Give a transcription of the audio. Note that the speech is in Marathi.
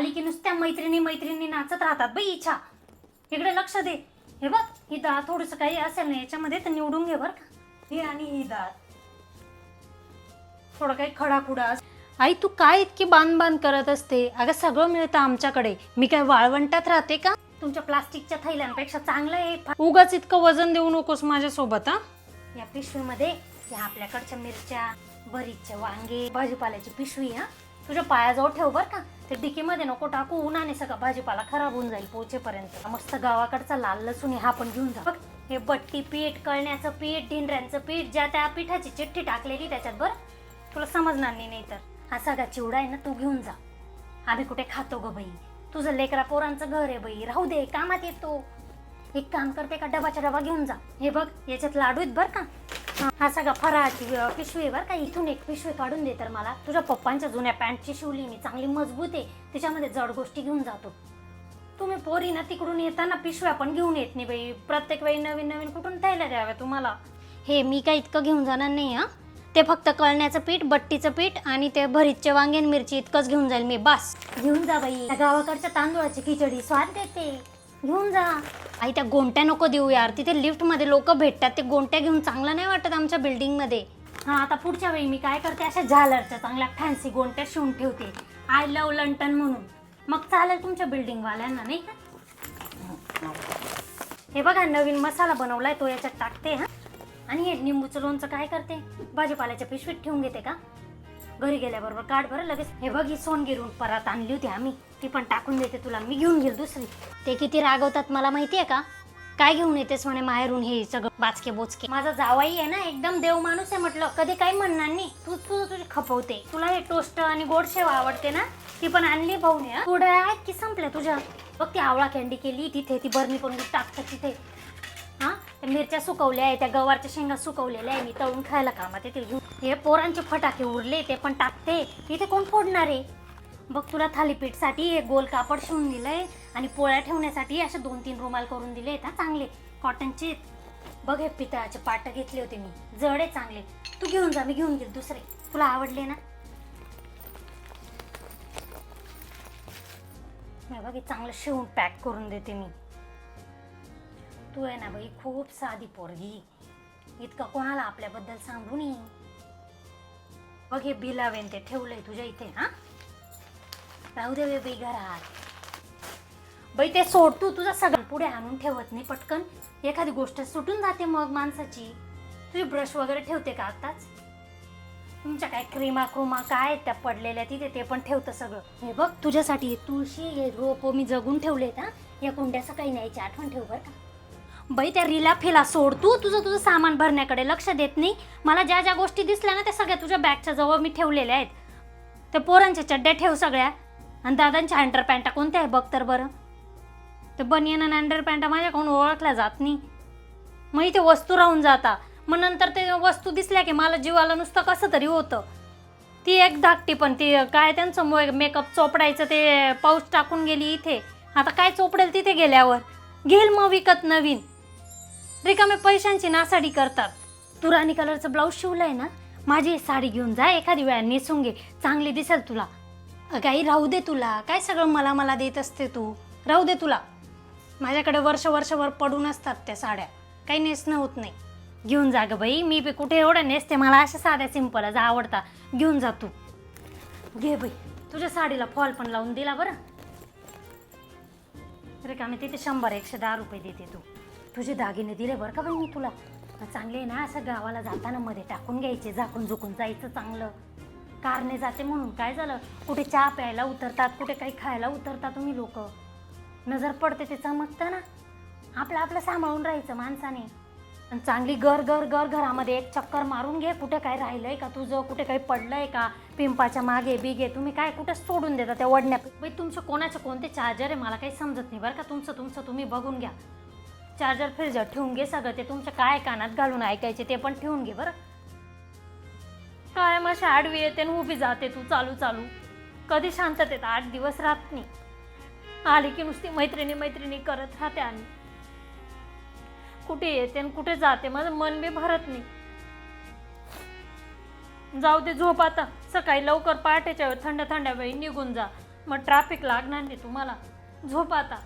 आली की नुसत्या मैत्रिणी मैत्रिणी नाचत राहतात बाई इच्छा. इकडे लक्ष दे. हे बघ ही डाळ थोडस काही असेल ना याच्यामध्ये तर निवडून घे बरं का. ही आणि ही डाळ थोडं काही खडाखुडा आई तू काय इतकी बांध बांध करत असते? अगं सगळं मिळतं आमच्याकडे. मी काय वाळवंटात राहते का? तुमच्या प्लास्टिकच्या थैल्यांपेक्षा चांगलं आहे. उगाच इतकं वजन देऊ नकोस माझ्यासोबत हा? या पिशवीमध्ये या आपल्याकडच्या मिरच्या भरीतचे वांगे भाजीपाल्याची पिशवी हा? तुझ्या पायाजवळ ठेव बर का. ते डिकीमध्ये नको टाकू उन्हाने सगळा भाजीपाला खराब होऊन जाईल पोचेपर्यंत मस्त गावाकडचा लाल लसूण हा पण घेऊन जा. बघ हे बट्टी पीठ कळण्याचं पीठ ढिंडऱ्यांचं पीठ ज्या त्या पिठाची चिठ्ठी टाकलेली त्याच्यात बरं. तुला समजणार नाही नाही तर हा सगळा चिवडा आहे ना तू घेऊन जा. आम्ही कुठे खातो ग बाई? तुझं लेकरा पोरांचं घर आहे बाई. राहू दे कामात येतो. एक काम करते का डबाच्या डबा घेऊन जा. हे बघ याच्यात लाडू आहेत बरं का. हा, सगळा फराळाची अं, पिशवी बरं का. इथून एक पिशवी काढून दे तर मला. तुझ्या पप्पांच्या जुन्या पॅन्टची शिवली मी. चांगली मजबूत आहे. त्याच्यामध्ये जड गोष्टी घेऊन जातो. तुम्ही पोरी ना तिकडून येताना पिशव्या पण घेऊन येत नाही बाई. प्रत्येक वेळी नवीन नवीन कुठून द्यायला द्याव्या तुम्हाला? हे मी काय इतकं घेऊन जाणार नाही हा? ते फक्त कळण्याचं पीठ बट्टीचं पीठ आणि ते भरीतचे वांगे आणि मिरची इतकंच घेऊन जाईल मी. बस. घेऊन जा बाई. गावाकडच्या तांदूळाची खिचडी स्वाद देते. घेऊन जा. आई त्या गोंट्या नको देऊ यार. तिथे लिफ्टमध्ये लोक भेटतात. ते गोंट्या घेऊन चांगलं नाही वाटत आमच्या बिल्डिंगमध्ये हा आता पुढच्या वेळी मी काय करते? अशा झालरच्या चांगल्या फॅन्सी गोंट्या शिवून ठेवते. आय लव लंटन म्हणून. मग चालेल तुमच्या बिल्डिंगवाल्यांना नाही का? हे बघा नवीन मसाला बनवलाय तो याच्यात टाकते हा. आणि हे निंबूचं लोणचं काय करते? भाजीपाल्याच्या पिशवीत ठेवून घेते का? घरी गेल्याबरोबर काढ बरं लगेच. हे बघ ही सोनगिरून परत आणली होती आम्ही. ती पण टाकून देते तुला. मी घेऊन घेईल दुसरी. ते किती रागवतात मला माहितीये का? काय घेऊन येतेस म्हणे माहेरून हे सगळं बाचके बोचके? माझा जावाई आहे ना एकदम देव माणूस आहे म्हटलं. कधी काही म्हणणार नाही. तू तुझं तुझी खपवते. तुला हे टोस्ट आणि गोड शेव आवडते ना ती पण आणली भाऊने थोड्या आहेत की संपल्या तुझ्या? बघ ती आवळा कॅन्डी केली तिथे ती बरणी पण टाकतात तिथे. त्या मिरच्या सुकवल्या आहे त्या गवारच्या शेंगा सुकवलेल्या आहे मी तळून खायला कामात येते. घेऊन हे पोरांचे फटाके उरले ते पण टाकते. इथे कोण फोडणार आहे? बघ तुला थालीपीठसाठी एक गोल कापड शिवून दिलंय आणि पोळ्या ठेवण्यासाठी असे दोन तीन रुमाल करून दिले आहेत हा चांगले. कॉटनचे बघ हे पितळाचे पाट घेतले होते मी. जड आहे चांगले. तू घेऊन जा मी घेऊन घेईल दुसरे. तुला आवडले ना? बघ हे चांगलं शिवून पॅक करून देते मी. तू आहे ना बाई खूप साधी पोरगी. इतकं कोणाला आपल्याबद्दल सांगू नये. बघ हे बिलावेन ते ठेवलंय तुझ्या इथे हा? राहू दे बाई घरात. बाई ते सोड तू तुझा सगळं पुढे आणून ठेवत नाही पटकन. एखादी गोष्ट सुटून जाते मग माणसाची. तुझी ब्रश वगैरे ठेवते का आताच तुमच्या काय क्रीमा क्रुमा काय आहेत त्या पडलेल्या तिथे ते पण ठेवतं सगळं. हे बघ तुझ्यासाठी तुळशी हे रोप मी जगून ठेवलेत हा? या कुंड्या सकाळी न्यायची आठवण ठेव बरं का. बाई त्या रिला फिला सोड. तू तुझं तुझं सामान भरण्याकडे लक्ष देत नाही. मला ज्या ज्या गोष्टी दिसल्या ना त्या सगळ्या तुझ्या बॅगच्या जवळ मी ठेवलेल्या आहेत. त्या पोरांच्या चड्ड्या ठेव सगळ्या. आणि दादांच्या अंडर पॅन्टा कोणत्या आहे बघ तर बरं. ते बनियन आणि अंडर पॅन्टा माझ्याकडून ओळखल्या जात नाही. मग इथे वस्तू राहून जाता. मग नंतर ते वस्तू दिसल्या की मला जीवाला नुसतं कसं तरी होतं. ती एक धाकटी पण ती काय त्यांचं मेकअप चोपडायचं ते पाऊस टाकून गेली इथे. आता काय चोपडेल तिथे गेल्यावर? घेईल मग विकत नवीन. रिकामे पैशांची नासाडी करतात. तू राणी कलरचं ब्लाऊज शिवलंय ना माझी साडी घेऊन जा एखादी वेळा नेसून घे चांगली दिसेल तुला. काही राहू दे तुला. काय सगळं मला मला देत असते तू? राहू दे तुला. माझ्याकडे वर्ष वर्षभर पडून असतात त्या साड्या. काही नेसणं होत नाही. घेऊन जा ग बाई मी बी कुठे एवढं नेसते मला अशा साध्या सिंपलच आवडता. घेऊन जा तू. घे बाई तुझ्या साडीला फॉल पण लावून दिला बरं. रिकामी तिथे शंभर एकशे दहा रुपये देते तू. तुझे दागिने दिले बरं का बाई मी तुला चांगले आहे ना असं गावाला जाताना मध्ये टाकून घ्यायचे झाकून झुकून जायचं चांगलं. कारने जाते म्हणून काय झालं? कुठे चहा प्यायला उतरतात कुठे काही खायला उतरतात तुम्ही लोक. नजर पडते ते चमकतं ना. आपलं आपलं सांभाळून राहायचं माणसाने. आणि चांगली घर घर घर घरामध्ये एक चक्कर मारून घे कुठे काय राहिलंय का तुझं कुठे काही पडलंय का? पिंपाच्या मागे बिगे तुम्ही काय कुठे सोडून देता त्या वडण्या तुमचं तुमचे कोणाचे कोणते चार्जर आहे? मला काही समजत नाही बरं का. तुमचं तुमचं तुम्ही बघून घ्या. चार्जर फ्रीजर ठेवून घे सगळं. ते तुमच्या काय कानात घालून ऐकायचे ते पण ठेवून घे बरं. काय मग आडवी येते आणि उभी जाते तू चालू चालू. कधी शांततेत आठ दिवस राहत नाही. आली की नुसती मैत्रिणी मैत्रिणी करत राहते आणि. कुठे येते आणि कुठे जाते माझं मन बी भरत नाही. जाऊ दे झोप आता. सकाळी लवकर पहाटेच्या वेळी थंड थंड्या वेळी निघून जा. मग ट्रॅफिक लागणार नाही तुम्हाला. झोप आता.